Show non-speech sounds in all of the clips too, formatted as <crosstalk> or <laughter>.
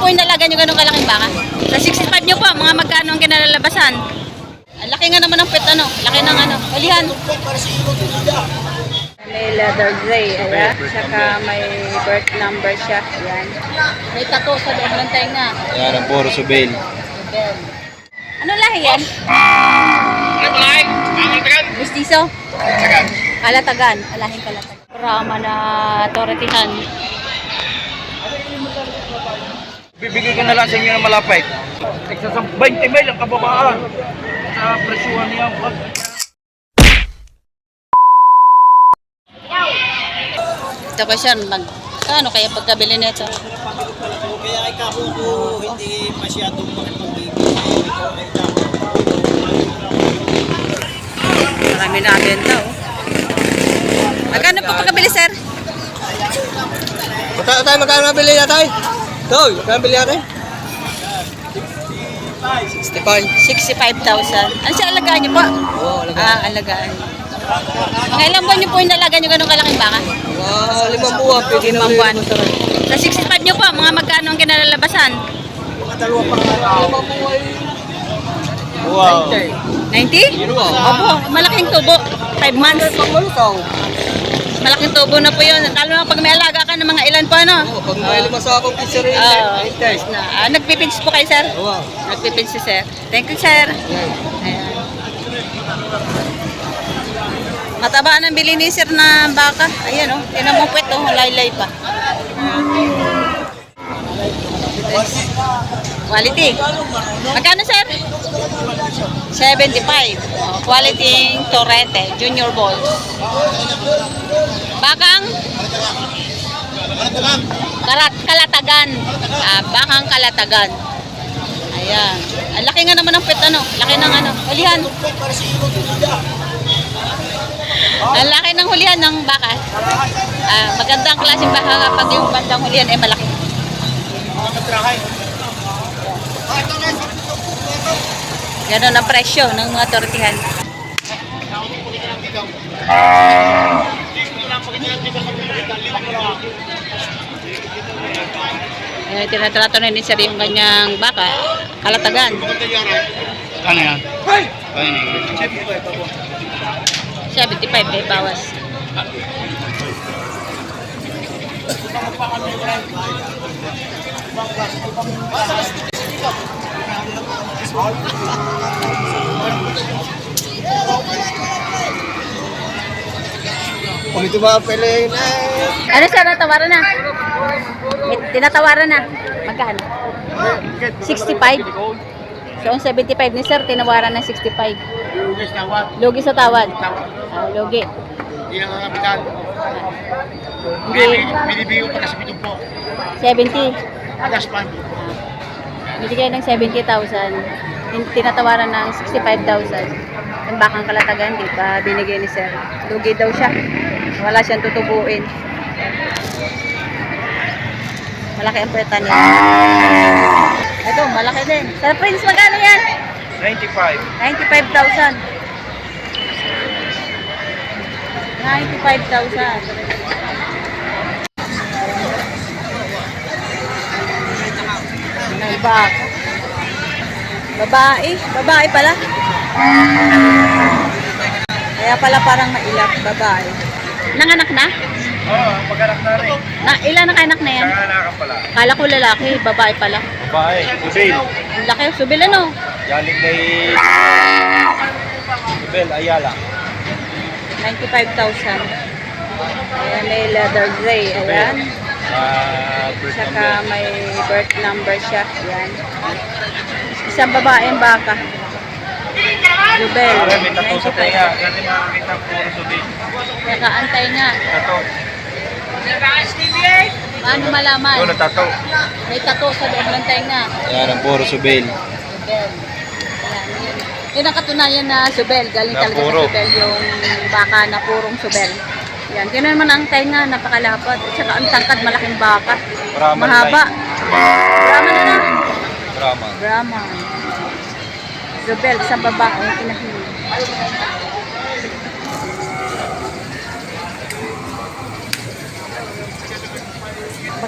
po yung dalaga nyo ganun kalaking baka? Sa 65 nyo po, mga magkano ang kinalalabasan? Ang laki nga naman ng pet, ano? Laki ng ano? Alihan. May leather gray, ayan. Saka may birth number siya, ayan. May tattoo sa loob ng tenga. Yan ang puro subail. Ano lahi yan? Mistiso? Kalatagan. Alahing kalatagan. Rama na toretihan. Bibigay ko na lang sa inyo ng malapit. Nagsasam 20 mil ang kababaan. Sa presyuhan niya. Ito pa siya, mag, kano kaya pagkabili nito? Kaya ay kapo ko hindi masyadong makipagbibigay. Marami na benta, oh. Magkano po pagkabili, sir? Magkano tayo, magkano nabili na tayo? Magkano nabili natin? 65. 65,000. Ano siya alagaan niyo po? Oo, alaga. Ah, alagaan. Mga ilang buwan niyo po yung dalaga niyo ganun kalaking baka? Mga limang buwan, pwede na Limang buwan. masarap. Sa 65 niyo po, mga magkano ang kinalalabasan? Mga dalawa pa nga. Limang buwan. Wow. 90? Yun wow. Opo, malaking tubo. 5 months. Malaking tubo na po yun. Lalo na pag may alaga ka ng mga ilan po, ano? Oo, pag may lima sa akong pizza rin. Ah, ay test. na. Ah, nagpipins po kayo, sir? Oo. Nagpipins si sir. Thank you, sir. Yan. Ayan. Mataba ng bili ni sir na baka. Ayan, oh. Tinan mo puwet, oh. Laylay pa. Quality. Magkano, sir? 75. Oh, quality Torrete, Junior Balls. Bakang? Karat, kalatagan. Ah, bakang kalatagan. Ayan. Ang laki nga naman ng pet, ano? Laki ng ano? Hulihan. Ang laki ng hulihan ng baka. Ah, magandang klaseng baka kapag yung bandang hulihan ay malaki. Ganon ang presyo ng mga tortihan. Eh, tinatrato na ni Sir yung kanyang baka, kalatagan. Ano yan? Ayun eh. 75 eh, bawas. Kung ito mga pala yun ay... Ano sir, natawaran na? Tinatawaran na. Magkano? 65. So, ang 75 ni sir, tinawaran ng 65. Lugi sa tawad. Ah, lugi. Hindi lang ang kapitan. Hindi. Binibigay ko pa kasi pitong po. 70. Agas pa. Binigay ng 70,000. Tin- Tinatawaran ng 65,000. Ang bakang kalatagan, di pa binigay ni sir. Lugi daw siya. Wala siyang tutubuin. Malaki ang puweta niya. Ito, malaki din. Sir Prince, magkano yan? 95. 95,000. 95,000. May baka. Babae. Babae pala. Kaya pala parang mailap. Babae. Nanganak na? Oo, oh, pag-anak na rin. na ilan ang anak na yan? Kanganakan pala. Kala ko lalaki. Babae pala. Babae. Subail. Ang laki. Subil ano? Galing kay... Bel Ayala. 95,000. Ayan, may leather gray. Ayan. Ah, birth Saka number. may birth number siya. Ayan. Isang babaeng baka. Jubel. May tattoo sa 95. tenga. Yan yung makakita puro subail. Nakaantay nga. Tattoo. Paano malaman? Na tattoo. May tattoo sa loob ng tenga. Yan ang puro. Subel. Ayan. Yun. Yun ang katunayan na subel. Galing talaga sa subel yung baka na purong subel. Yan. Yun naman ang tenga. Napakalapad. At saka ang tangkad malaking baka. Brahman Mahaba. Brahman na lang. Drama. Brahman. Subel. Isang babae. Pinahili.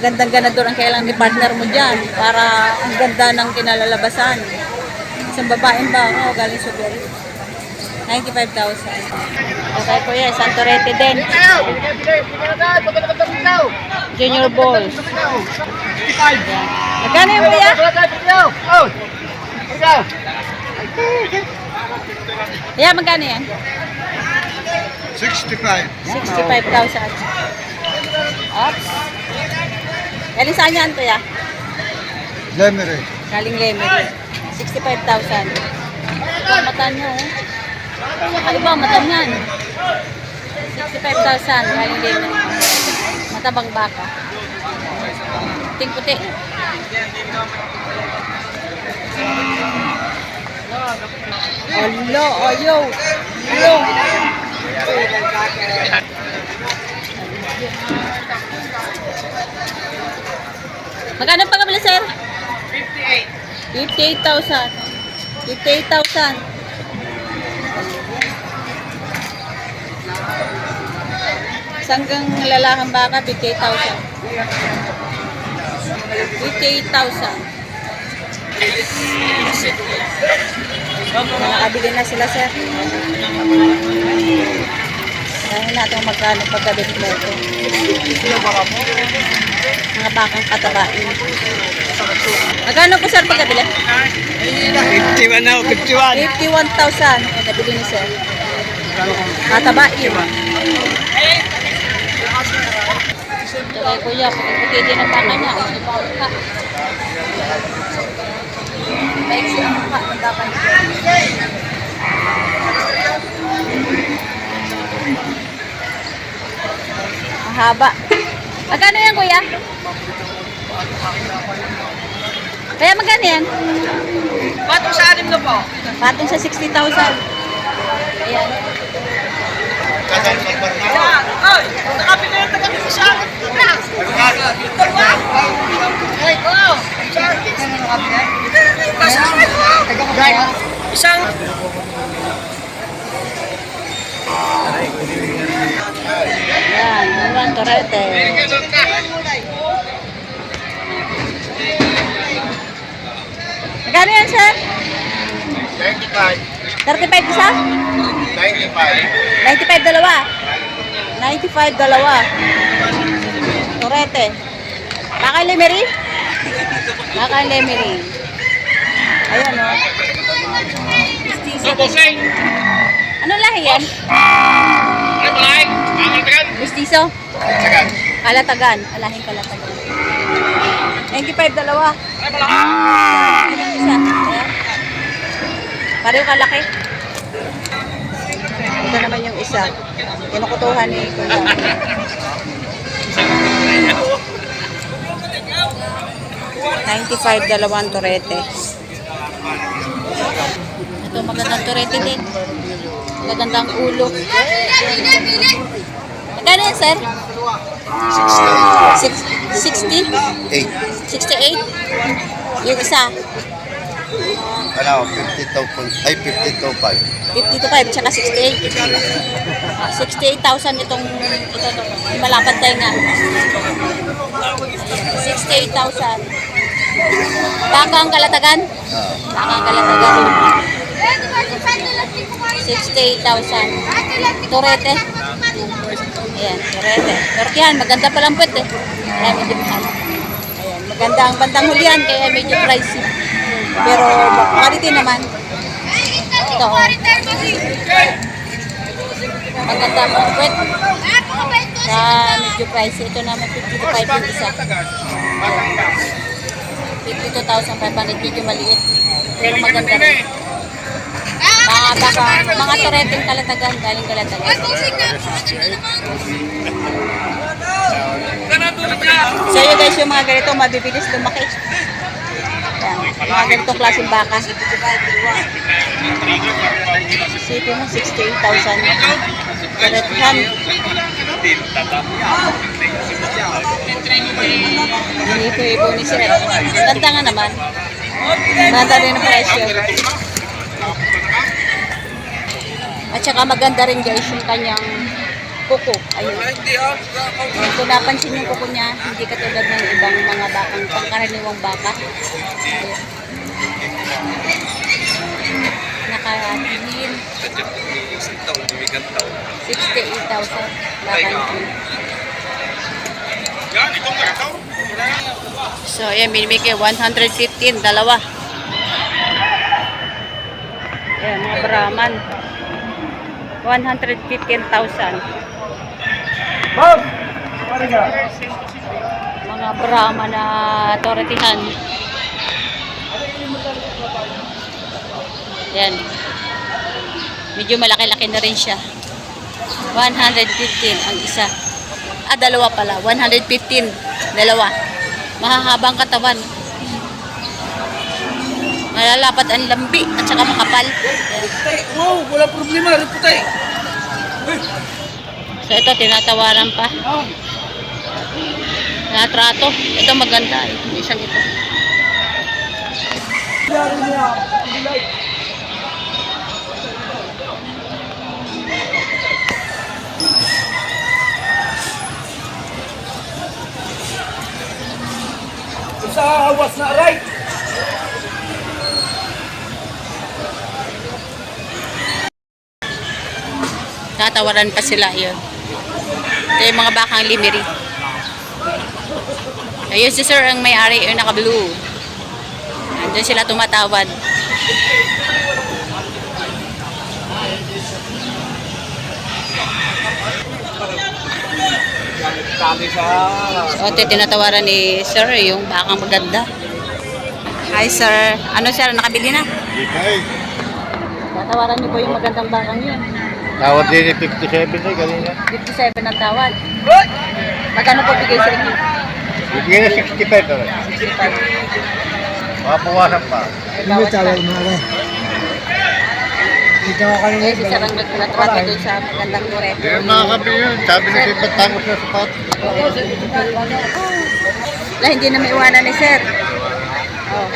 magandang ganador ang kailangan ni partner mo dyan para ang ganda ng kinalalabasan. Isang babaeng ba ako, galing Subiari. 95,000. Okay yan, Santorete din. Junior ball. Yan. Magkano yung kuya? Yeah, magkano yan? 65. 65,000. Oops. Galing saan yan, kuya? Lemery. Galing Lemery. 65,000. Ito ang mata niyo, oh. Kakaiba ang mata niyan. 65,000. Galing Lemery. Matabang baka. Puting-puti. Alo, ayo. Ayo. Magkano pa kabila, sir? 58. 58,000. 58,000. Sanggang lalakang baka, 58,000. 58,000. Nakabili na sila, sir. Dahil natin kung magkano pagkabili na ito. Mga bakang katabain. Magkano po, sir, pagkabili? 51 na, 51. 51,000 ang nabili ni sir. Katabain. Ito kay kuya, puti din ang baka niya. Ano pa ang mukha? Maiksi ang mukha ng baka niya. Ang haba. Magkano yan kuya? Kaya magkano yan? Patong sa anim na po. Patong sa 60,000. Ayan. Ay, nakapinenta kami sa siya. Ay, oh. Isang Ayan, Juan Torrete. Magkano yan, sir? 95. 35 isa? 95. 95 dalawa. 95 dalawa. Torrete. Bakay Lemery? Bakay Lemery. Ayan, o. Mestizo. Ano lahi yan? Mestizo? Kalatagan. Alahing kalatagan. 95 dalawa. Ilang isa? Ayan. Pareho kalaki. Ito naman yung isa. Kinukutuhan ni Kuya. <laughs> Ninety-five dalawang torete. Ito magandang torete din. Magandang ulo. Magkano yan, sir? 60. 60? 8. 68? Yung isa. Ano, 52 po. Ay, 52 pa. 50 to 5, tsaka 68. Ah, 68,000 itong, ito, yung malapad tayo nga. 68,000. Baka ang kalatagan? Baka ang kalatagan. 68,000. Torete. Ayan, torete. Tortihan, maganda palang puwet eh. Kaya. Ayan, maganda ang bandang hulihan, kaya medyo pricey. Pero quality naman. Ito, oh. Maganda ang puwet. Sa medyo pricey. Ito naman 55 yung isa. 52,500 medyo maliit. Pero maganda rin. Mga baka, mga toreteng kalatagan, galing kalatagan. So yun guys, yung mga ganito mabibilis lumaki. Yan, mga ganitong klaseng baka. City mo, 68,000. Torethan. Inipo-ipo ni sir. Ganda nga naman. Ganda rin ang presyo. At saka maganda rin guys yung kanyang kuko. Ayun. Hindi ah. Ayan, kung napansin yung kuko niya, hindi katulad ng ibang mga bakang pangkaraniwang baka. Ayan. Nakatingin 68,000 bakang So, ayan, binibigay 115, dalawa. Ayan, mga Brahman. 115,000. Bob! Mga Brahman na toretihan. Ayan. Medyo malaki-laki na rin siya. 115 ang isa. Ah, dalawa pala. 115. Dalawa. Mahahabang katawan. Malalapat ang lambi at saka makapal. Ayan. Tay, wow, wala problema. Rin po tay. So ito, tinatawaran pa. Ah. Natrato. Ito maganda. Isang ito. Sa hawas na right. Tatawaran pa sila yun. Ito yung mga bakang limiri. Ayun si sir ang may-ari yung naka-blue. Andun sila tumatawad. So ito tinatawaran ni sir yung bakang maganda. Hi sir. Ano sir, nakabili na? Okay. Tatawaran niyo po yung magandang bakang yun. Tawad din ni 57 eh, kanina. 57 ang tawad. Magkano po bigay sa inyo? Bibigyan na 65 to. 65. Mapawasan pa. Bawat pa. Eh, si sir ang nagtrato doon sa magandang kurete. Yung mga kape yun, sabi na si Batangos na sapat. La, hindi na may iwanan ni sir. Oh.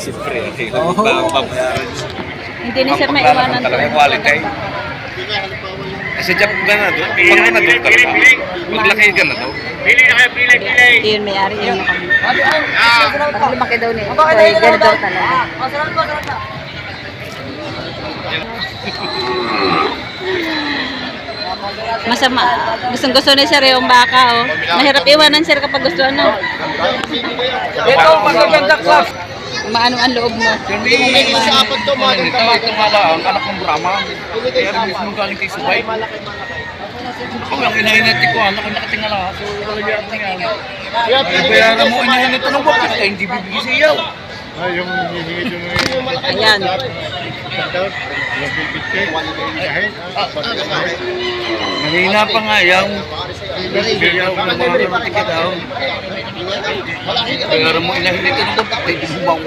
Siyempre, kailangan ba ang babayaran? Hindi ni sir may iwanan talaga doon. quality. Kasi dyan ka na doon, pag na doon talaga. Maglaki ka na doon. Yun, may ari yun. Pag lumaki daw niya, ay ganun daw talaga. Masama. Gustong gusto ni sir yung baka, oh. Mahirap iwanan sir kapag gusto ano. Ito, magaganda class. Maano ang loob mo. Hindi mo may iwanan. to, Ito, ito nga lang, anak ng Brahma. Kaya rin mismo galing kay Subay. Kung ang inahinati ko, anak ang nakatingala. So, talaga ang tingala. Bayaran mo inahinati ng bakit ka, hindi bibigay sa iyo. Ay, yung hihingi yung Ayan. Yung bibigay, kahit, ah, pagkakahin. Mahina pa nga yung Biyaw ng mga kamatika daw. Bayaran mo inahinati ng bakit, hindi bumaw.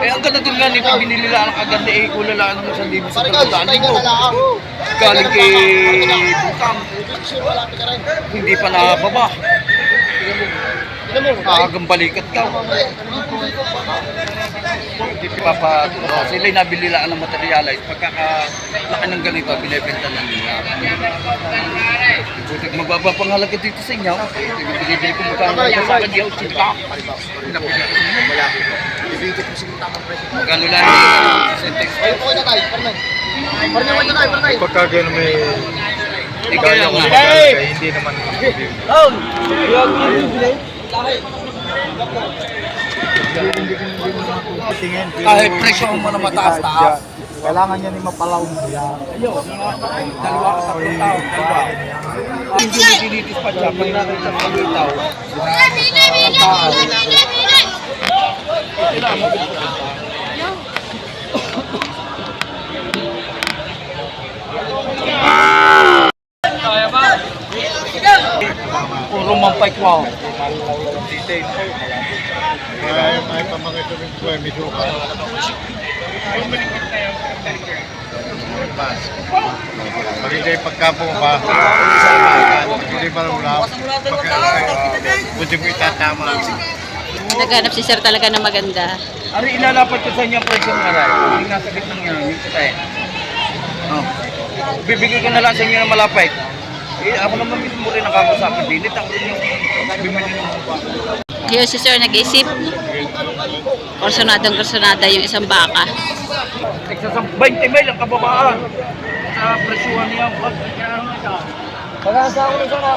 Eh, ang ganda din nga nito, binili lang ang aganda eh, kulalaan mo sa libo sa talagaan mo. Galing kay Bukang. Hindi pa nakababa. Kagang balikat ka. Hindi papa, oh, sila yung nabili lang ng materialize. Pagkakalaki ng ganito, binibenta na nila. Butik mababa pang halaga dito sa inyo. Binibili ko magkano na sa akin, yaw, sinta. Magkano lang yung sentex. Pagka gano'n may Eh, kaya nga. Hey! hindi naman tingin. Kahit presyo mo na mataas-taas. Kailangan niya ni mapalaw mo yan. Dalawa ka sa tao, dalawa. Hindi mo dinitis pa siya, pag natin sa pagitaw. Puro mampay ko. Kaya yung may pamangit rin ko, may suka. Hindi pagkapo pa, hindi pa wala. Buti mo itatama. Naghanap si sir talaga na maganda. Ari ilalapat ko sa inyo ang presyo ng aray. Hindi nasa gitna ng yan, yung tayo. Oh. bibigay ko na lang sa inyo ng malapit. Eh, ako naman mismo rin ang kakausapin. Dinit ako rin yung bibili ng mga Yun si sir nag-isip. Kursunadong kursunada yung isang baka. Nagsasam 20 mil ang kababaan. Sa presyuhan niya. Pag-asa ako na sana.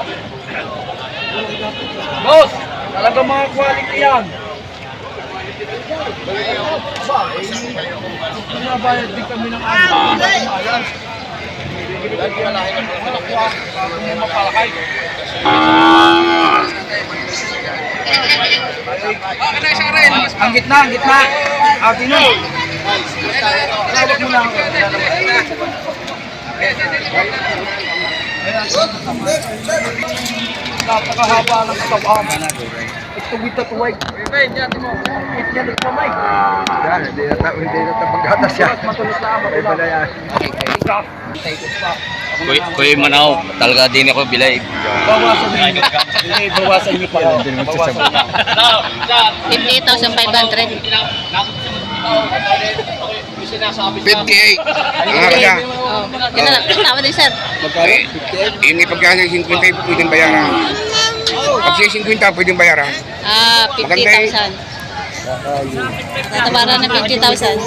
Boss, talaga mga quality yan. Aba, eh, pinabayad din kami ng ano. Ayan. Mapalakay. Ang gitna, ang gitna. Atin na. Tawag mo lang. Napakahaba ng katawan. Tuwid na tuwid. Ibay, diyan mo. It niya nagkamay. Yan, hindi na tapos hindi na tapos gatas yan. Matulog na ako. Ibay na yan. Kuy, kuy manaw, talaga din ako bilay. Bawasan niyo. Hindi, bawasan niyo pa. Hindi mo sasabihin. 50,500 sinasabi 58. Ang halaga. Oh. Ganun. Tama din, sir. Magkano? 58? Yung ipagkano yung 50, bayaran. Ah, 50,000. Natabaran 50,000.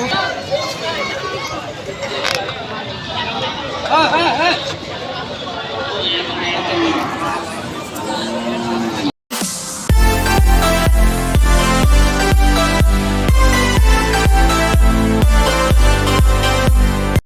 Ah, ah, ah!